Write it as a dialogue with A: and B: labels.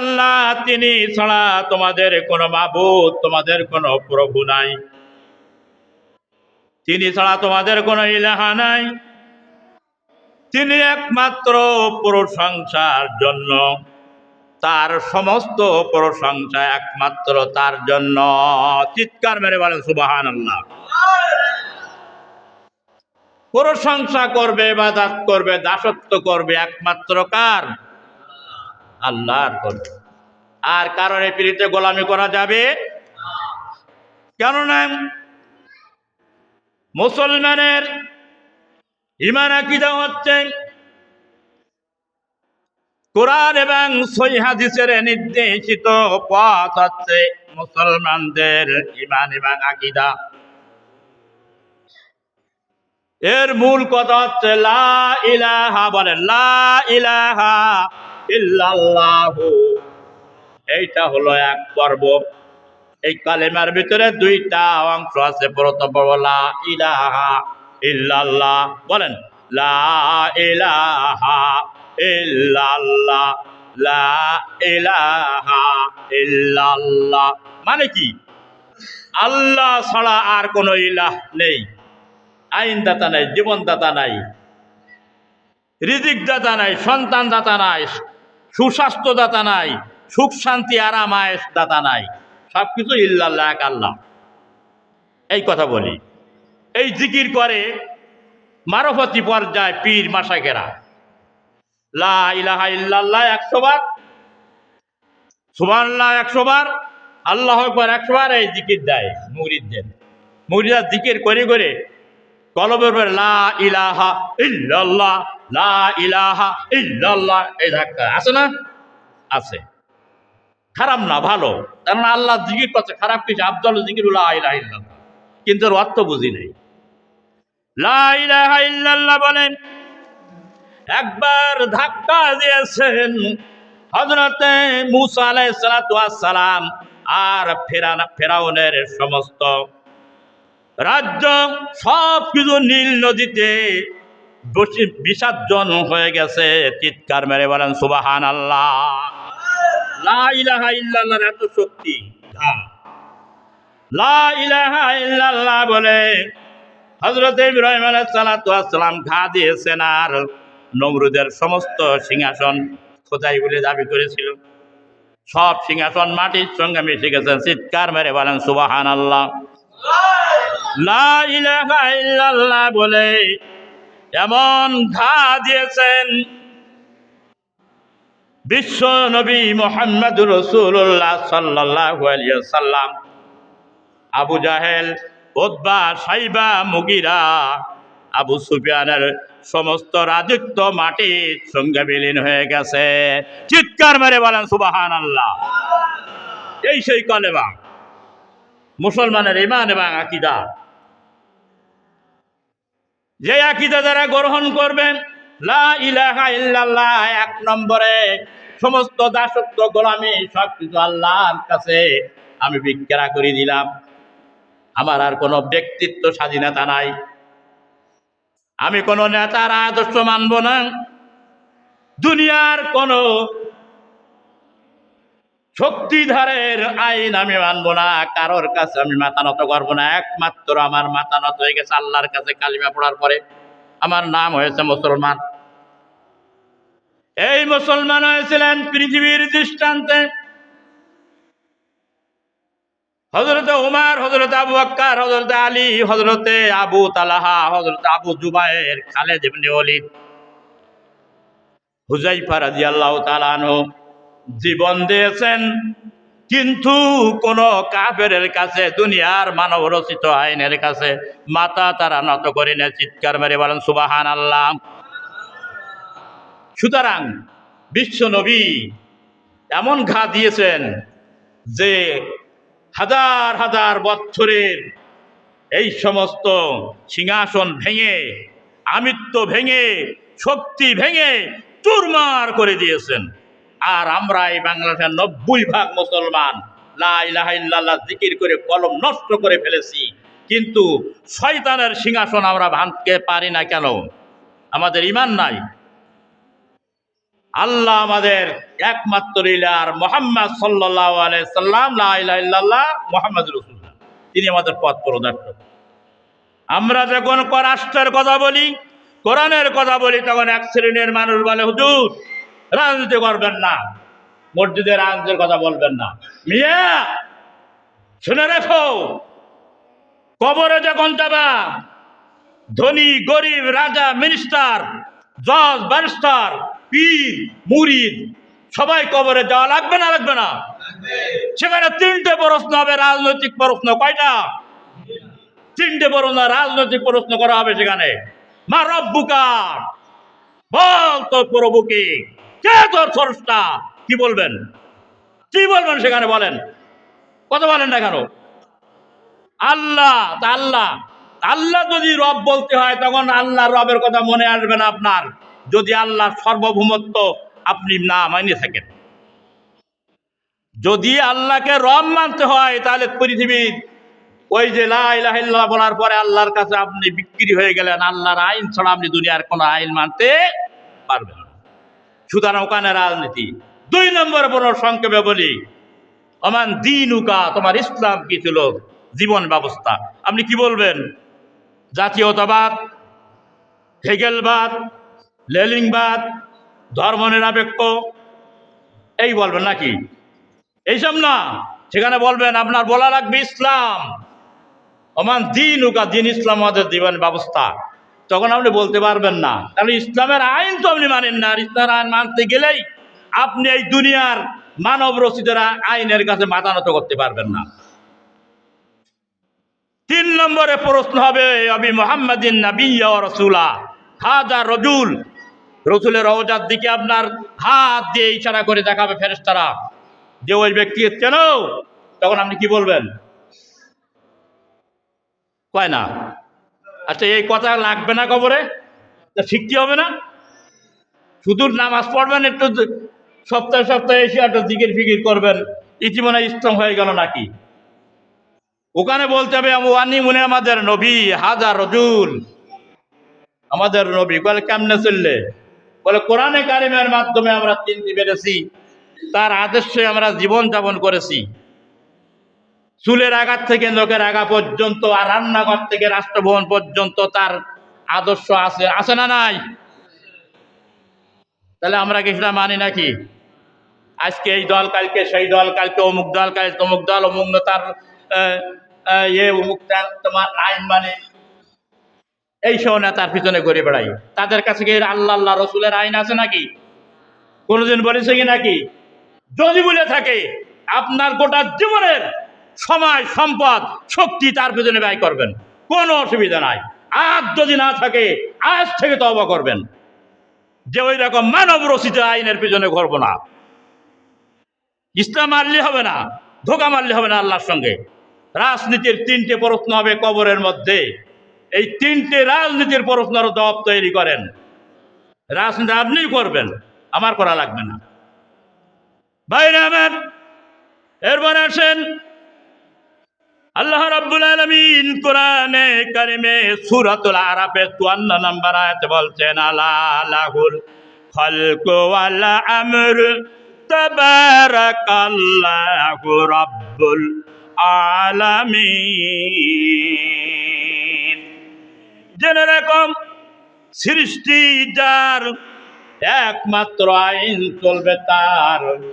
A: আল্লাহ, তিনি ছাড়া তোমাদের কোনো মাবুদ, তোমাদের কোনো প্রভু নাই। তিনি ছাড়া তোমাদের কোনো ইলাহা নাই। তিনি একমাত্র প্রশংসার জন্য। তার সমস্ত প্রশংসা একমাত্র তার জন্য। চিৎকার মেরে বলেন সুবাহান আল্লাহ প্রশংসা করবে বাদাত করবে, দাসত্ব করবে একমাত্র কার? আল্লাহর করবে আর কারণে পীড়িতে গোলামি করা যাবে কেননা মুসলমানের ইমান আকিদা হচ্ছে কোরআন এবং সৈহাদিসের নির্দেশিত পথ হচ্ছে মুসলমানদের ইমান এবং আকিদা। এর মূল কথা হচ্ছে লা ইলাহা বলেন লা ইলাহা ইল্লাল্লাহু। এইটা হলো এক পর্ব। এই কালেমার ভিতরে দুইটা অংশ আছে। প্রথম পর্ব, লা ইলাহা ইল্লাল্লাহ। বলেন, লা ইলাহা ইল্লাল্লাহ। লা ইলাহা ইল্লাল্লাহ। মানে কি? আল্লাহ ছাড়া আর কোনো ইলাহ নেই। আইনদাতা নাই, জীবনদাতা নাই। রিজিক দাতা নাই সন্তান দাতা নাই। সুস্বাস্থ্য দাতা নাই, সুখ, শান্তি, আরাম আয়েস দাতা নাই। সব কিছু ইল্লাল্লাহ, এক আল্লাহ। এই কথা বলি। এই জিকির করে মারফতি পর্যায় পীর মাসাকেরা। লা ইলাহা ইল্লাল্লাহ একশো বার, সুবহানাল্লাহ একশো আল্লাহ একবার একশো বার এই জিকির দেয় মুরিদদের। মুরিদা জিকির করে করে কলবের উপর লা ইলাহা ইল্লাল্লাহ লা ইলাহা ইল্লাল্লাহ, এই ধাক্কা আছে না? আছে। খারাপ না, ভালো। কারণ আল্লাহ জিকির করছে, খারাপ কিছু আব্দুল ইল্লাল্লাহ। কিন্তু এর অর্থ বুঝি নেই। লা বলেন, একবার ধাক্কা দিয়েছেন হজরতে মুসা আর ফেরানা, ফেরাউনের সমস্ত রাজ্য সব কিছু নীল নদীতে বিসর্জন হয়ে গেছে। চিৎকার মেরে বলেন সুবাহান আল্লাহ এত শক্তি বলে হজরত ইব্রাহিম আলাইসালাম ঘা দিয়েছেন আর নমরুদের সমস্ত সিংহাসন খোদাই বলে দাবি করেছিল। সব সিংহাসন মাটির সঙ্গে মিশে গেছেন। চিৎকার মেরে বলেন সুবাহান আল্লাহ বলে এমন ঘা দিয়েছেন। বিশ্ব নবী মোহাম্মদ রসুল্লাহ আলাইহি সাল্লাম আবু জাহেল ওদবা সাইবা, মুগিরা, আবু সুফিয়ানের সমস্ত রাজত্ব মাটির সঙ্গে বিলীন হয়ে গেছে। চিৎকার মেরে বলেন সুবাহান আল্লাহ এই সেই কলেবা মুসলমানের ইমান এবং আকিদা। যে আকিদা যারা গ্রহণ করবেন ইলাহা ইল্লাল্লাহ, এক নম্বরে সমস্ত দাসত্ব, গোলামি সব কিছু আল্লাহর কাছে আমি বিক্রা করে দিলাম। আমার আর কোনো ব্যক্তিত্ব স্বাধীনতা নাই। আমি কোনো নেতার আদর্শ মানব না। দুনিয়ার কোনো শক্তিধারের আইন আমি মানব না, কারোর কাছে আমি মাথা নত করব না। একমাত্র আমার মাথা নত হয়ে গেছে আল্লাহর কাছে কালিমা পড়ার পরে। আমার নাম হয়েছে মুসলমান। এই মুসলমান হয়েছিলেন পৃথিবীর দৃষ্টান্তে। হজরতে উমার হজরত আবু আক্কার হজরতে আলী হজরতে আবু তালাহা হজরত আবু জুবায়ের খালেদ ইবনে ওলিদ হুজাইফা রাদিয়াল্লাহু তাআলা আনহু। জীবন দিয়েছেন, কিন্তু কোন কাফেরের কাছে দুনিয়ার মানব রচিত আইনের কাছে মাথা তারা নত করে না চিৎকার মেরে বলেন সুবাহান আল্লাহ সুতরাং বিশ্ব নবী এমন ঘা দিয়েছেন যে হাজার হাজার বছরের এই সমস্ত সিংহাসন ভেঙে, আমিত্ব ভেঙে, শক্তি ভেঙে চুরমার করে দিয়েছেন। আর আমরা এই বাংলাদেশের নব্বই ভাগ মুসলমান। লা ইলাহা ইল্লাল্লাহ জিকির করে কলম নষ্ট করে ফেলেছি। কিন্তু শয়তানের সিংহাসন আমরা ভাঙতে পারি না কেন? আমাদের ইমান নাই। আল্লাহ আমাদের একমাত্র ইলার মোহাম্মদ সাল্লাহ সাল্লাম লাহ মোহাম্মদ রসুল্লাহ তিনি আমাদের পথ প্রদর্শক। আমরা যখন রাষ্ট্রের কথা বলি, কোরআনের কথা বলি, তখন এক শ্রেণির মানুষ বলে, হুজুর রাজনীতি করবেন না। মসজিদের রাজনীতির কথা বলবেন না। মিয়া, শুনে রেখো। কবরে যখন যাবা, ধনী, গরিব, রাজা মিনিস্টার জজ ব্যারিস্টার পীর, মুরিদ, সবাই কবরে যাওয়া লাগবে না লাগবে না? সেখানে তিনটে প্রশ্ন হবে, রাজনৈতিক প্রশ্ন কয়টা? তিনটে প্রশ্ন, রাজনৈতিক প্রশ্ন করা হবে সেখানে। মা রব্বুকা, বল তোর প্রভুকে। কে তোর সরসটা কি বলবেন? কি বলবেন সেখানে বলেন? কত বলেন না কেন? আল্লাহ আল্লাহ। আল্লাহ যদি রব বলতে হয়, তখন আল্লাহ রবের কথা মনে আসবে না আপনার। যদি আল্লাহর সর্বভৌমত্ব আপনি না মানিয়ে থাকেন। যদি আল্লাহকে রব মানতে হয়, তাহলে পৃথিবীর ওই যে লাহ বলার পরে আল্লাহর কাছে আপনি বিক্রি হয়ে গেলেন। আল্লাহর আইন ছাড়া আপনি দুনিয়ার কোনো আইন মানতে পারবেন না। সুতরাং ওখানে রাজনীতি। দুই নম্বর বড় সংক্ষেপে বলি অমান দিন উকা তোমার ইসলাম কি ছিল? জীবন ব্যবস্থা। আপনি কি বলবেন? জাতীয়তাবাদ, হেগেলবাদ লেলিংবাদ ধর্ম ধর্মনিরপেক্ষ, এই বলবেন নাকি? এইসব না। সেখানে বলবেন, আপনার বলা লাগবে ইসলাম। অমান দিন উকা দিন ইসলাম আমাদের জীবন ব্যবস্থা। তখন আপনি বলতে পারবেন না। কারণ ইসলামের আইন তো আপনি মানেন না ইসলামের আইন মানতে গেলেই আপনি এই দুনিয়ার মানব রচিতের আইনের কাছে মাথা নত করতে পারবেন না। তিন নম্বরে প্রশ্ন হবে আবি মোহাম্মদিন নাবিয়া রসুলা হাজা রজুল? রসুলের রওজার দিকে আপনার হাত দিয়ে ইশারা করে দেখাবে ফেরেস্তারা যে ওই ব্যক্তি কেন তখন আপনি কি বলবেন? কয় না। আচ্ছা এই কথা লাগবে না কবরে? তা শিখতে হবে না? শুধু নামাজ পড়বেন, একটু সপ্তাহে সপ্তাহে এসে একটা জিকির ফিকির করবেন ইতিমনে ইসলাম হয়ে গেল নাকি? ওখানে বলতে হবে ওয়ানি মুনে আমাদের নবী, হাজার রজুল। আমাদের নবী বলে, কেমনে চললে? বলে, কোরআনে কারিমের মাধ্যমে আমরা চিনতে পেরেছি, তার আদর্শে আমরা জীবন যাপন করেছি। চুলের আঘাত থেকে লোকের আগা পর্যন্ত আর রান্নাঘর থেকে রাষ্ট্রভবন পর্যন্ত তার আদর্শ আছে। আছে না নাই? তাহলে আমরা কি সেটা মানি নাকি? আজকে এই দল, কালকে সেই দল, কালকে অমুক দল, কালকে তমুক দল, অমুক তার ইয়ে অমুক তোমার আইন মানে। এই সব নেতার পিছনে ঘুরে বেড়াই। তাদের কাছে কি আল্লাহ আল্লাহ, রসুলের আইন আছে নাকি? কোনোদিন বলেছে কি নাকি? যদি বলে থাকে, আপনার গোটা জীবনের সময়, সম্পদ, শক্তি তার পেছনে ব্যয় করবেন। কোনো অসুবিধা নাই। আজ যদি না থাকে, আজ থেকে তবা করবেন। যে ওই রকম মানব রচিত আইনের পেছনে ঘরবো না। ইসলাম মারলে হবে না, ধোকা মারলে হবে না আল্লাহর সঙ্গে। রাজনীতির তিনটে প্রশ্ন হবে কবরের মধ্যে। এই তিনটে রাজনীতির প্রশ্নের জবাব তৈরি করেন। রাজনীতি আপনিই করবেন, আমার করা লাগবে না। বাইরে আমার, এরপর আসেন আল্লাহ রাব্বুল আলামিন কোরআনে কারিমে সূরাতুল আরাফে 54 নম্বর আয়াতে বলছেন, আলা লাহুল খালকু ওয়াল আমর তাবারাকাল্লাহু রাব্বুল আলামিন। জেনে রকম সৃষ্টি যার একমাত্র আইন চলবে তার